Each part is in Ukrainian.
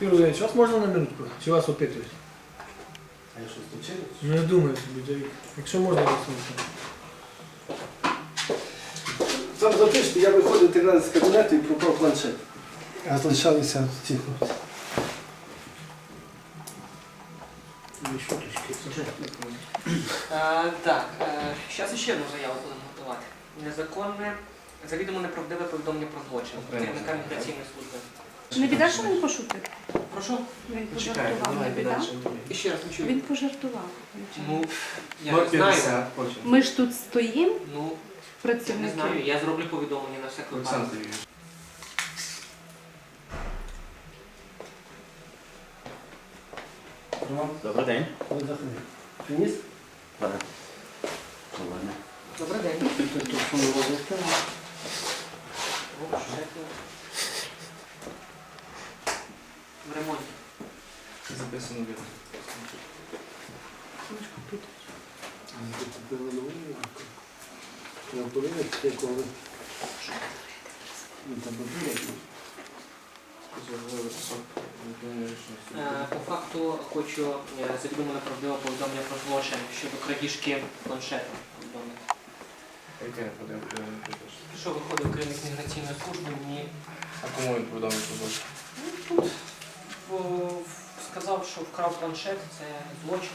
Юрій Володимирович, вас можна на минутку? Чи вас опитують? А я що стучив? Ну я думаю собі, Давид. Якщо можна вас. Там запишете, я виходив три рази з кабінету і пропав планшет. А залишалися ці хлопці. Е, так, е, зараз ще одну заяву будемо готувати. Незаконне, завідомо неправдиве повідомлення про злочин керівника міграційної служби. Не біда, що він пошутив? Прошу? Він пожартував, не біда? І ще раз не чую. Він пожартував. Ну, я не знаю. Ми ж тут стоїмо, Ну, я не працівники. знаю, я зроблю повідомлення на всяк випадок. Добрий день. Приніс? Добрий день. Тут. О, що це? В ремонті. Записано вірно. Я повинен це коли. Ну, там. Е, По факту хочу е, завідомо неправдиве повідомлення про злочин щодо крадіжки планшету. подивимо? Що виходив керівник міграційної служби, мені А кому він повідомив про злочин? тут о, сказав, що вкрав планшет, це злочин.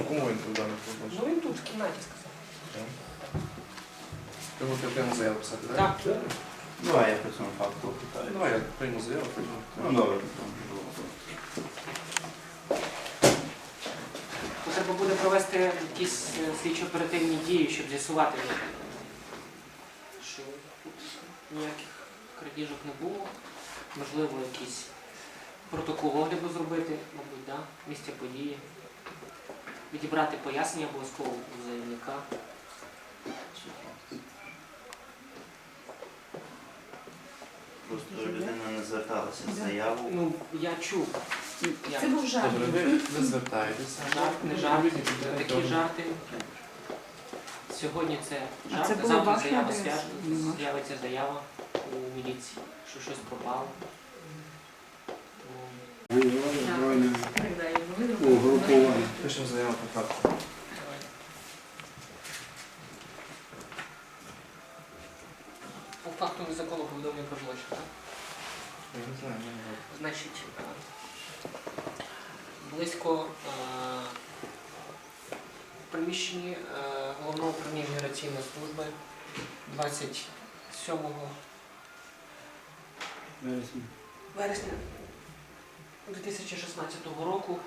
А кому він повідомив про Ну він тут в кімнаті сказав. Ти будете прямо заяву писати, так? Так, Давай я по цьому факту питаю. Давай я прийму заяву, потім. Ну добре. то треба буде провести якісь е, слідчо-оперативні дії, щоб з'ясувати, що тут ніяких крадіжок не було. Можливо, якийсь протокол огляду зробити, мабуть, да? місця події. Відібрати пояснення обов'язково у заявника. Просто людина не зверталася з заяву. Ну, я чув. Я Це був жарт. Добре, ви, ви звертаєтеся. Жарт, не жарт, такі жарти. Сьогодні це А жарт, це було завтра заява адреса? з'явиться заява у міліції, що щось пропало. Угрупування. Пишемо заяву по факту. По факту незаконного повідомлення про злочин, так? Я не знаю, я не знаю. Значить, е, близько е, в приміщенні е, головного управління міграційної служби 27 Вересня. вересня 2016 року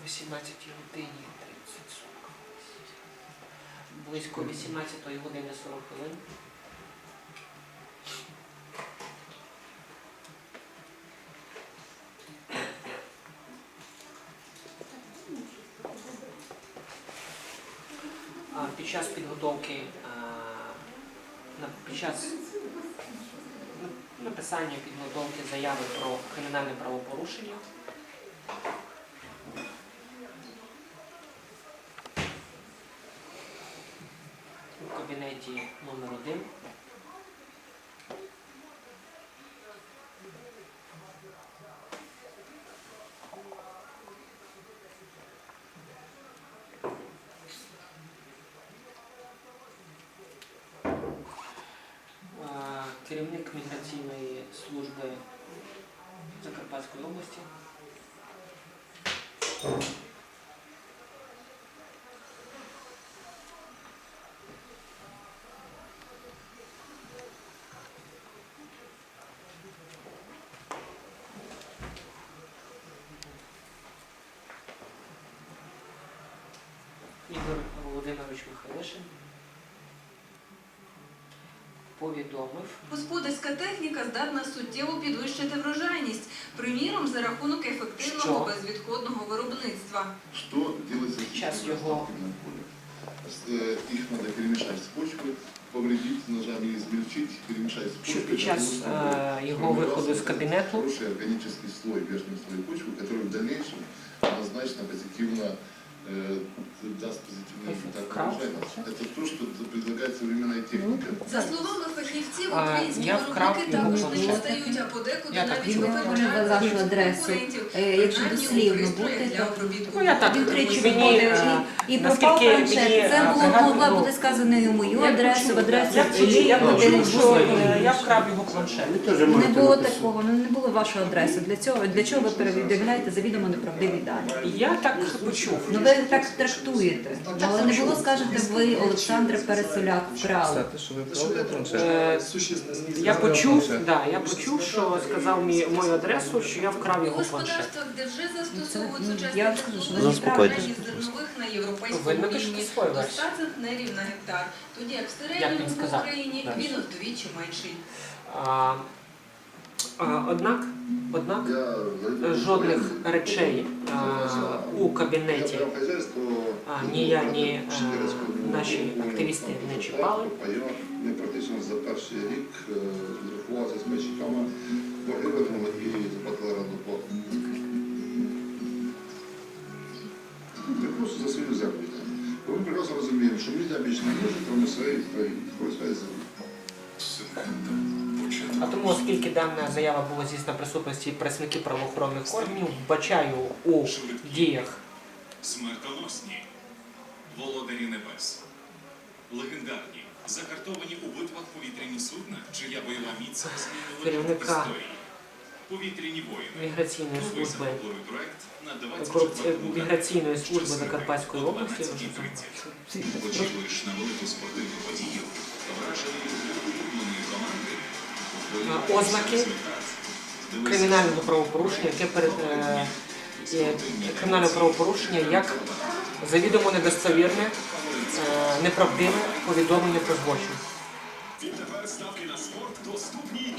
о 18 годині 30 сорок. Близько 18 години 40 хвилин. Під час підготовки, під час написання підготовки заяви про кримінальне правопорушення у кабінеті номер 1 керівник міграційної служби Закарпатської області. Володимирович Михайлишин повідомив Господарська техніка здатна суттєво підвищити врожайність, приміром за рахунок ефективного Що? безвідходного виробництва. Что делается Сейчас с его- на поле? С- э, Их надо перемешать с почвой, повредить ножами, измельчить, перемешать с що почвой. під час для того, е, чтобы його формировался виходу з этот кабінету Хороший органический слой, верхний слой почвы, который в дальнейшем однозначно позитивно э, даст позитивный эффект. так Крав? выражайтесь. Это то, что предлагает современная техника. За словами фахівців, А, українські я вкрав виробники його також планшет. не а подекуди Я так навіть і думала. випереджають Вашу адресу. конкурентів. Е, Якщо Принаймні, дослівно бути, для то обробітку Ну, я так, Він тричі мені, виходив е, і, і наскільки пропав мені, планшет. Це е, було, пригадую, могла ну, бути сказано і мою адресу, в адресу Я почув, я Іллі, почув, що е, я вкрав його планшет. Ви теж Не можете було написати. такого, ну не було вашої адреси. Для цього для чого ви перевідомляєте завідомо неправдиві дані? Я так почув. Ну ви так трактуєте. Але не було, скажете, ви, Олександр Пересоляк, вкрали. Сказати, що ви вкрали планшет. Е, Существенно. Я почув, да, я почув, що сказав мій мою адресу, що я вкрав У його планшет. господарствах, де вже застосовують сучасні я вам що технології Заспокойтесь. поєднані зернових на європейському Ви рівні до версію. 100 центнерів на гектар, тоді як в Як він середньому по сказав? Україні він вдвічі менший. А, а, однак, однак жодних речей у кабінеті ні я, ні е, наші активісти не чіпали. Ми практично за перший рік е, зрахувався з мечниками, борги вигнали і заплатили раду плату. Ми просто за свою землю. Бо ми прекрасно розуміємо, що ми більше не може, то ми свої і землю. А тому, оскільки дана заява була здійснена присутності працівників правоохоронних органів, вбачаю у діях Смертоносні, володарі небес, легендарні, закартовані у битвах повітряні судна, чия бойова міць змінила історії. Повітряні воїни. міграційної служби на корупці- 24 міграційної служби Закарпатської області. Очікуєш на велику спортивну подію, вражений улюбленої команди, ознаки кримінального правопорушення, яке перед е, е, кримінальне правопорушення як завідомо недостовірне, е, неправдиве повідомлення про злочин. Ставки на спорт доступні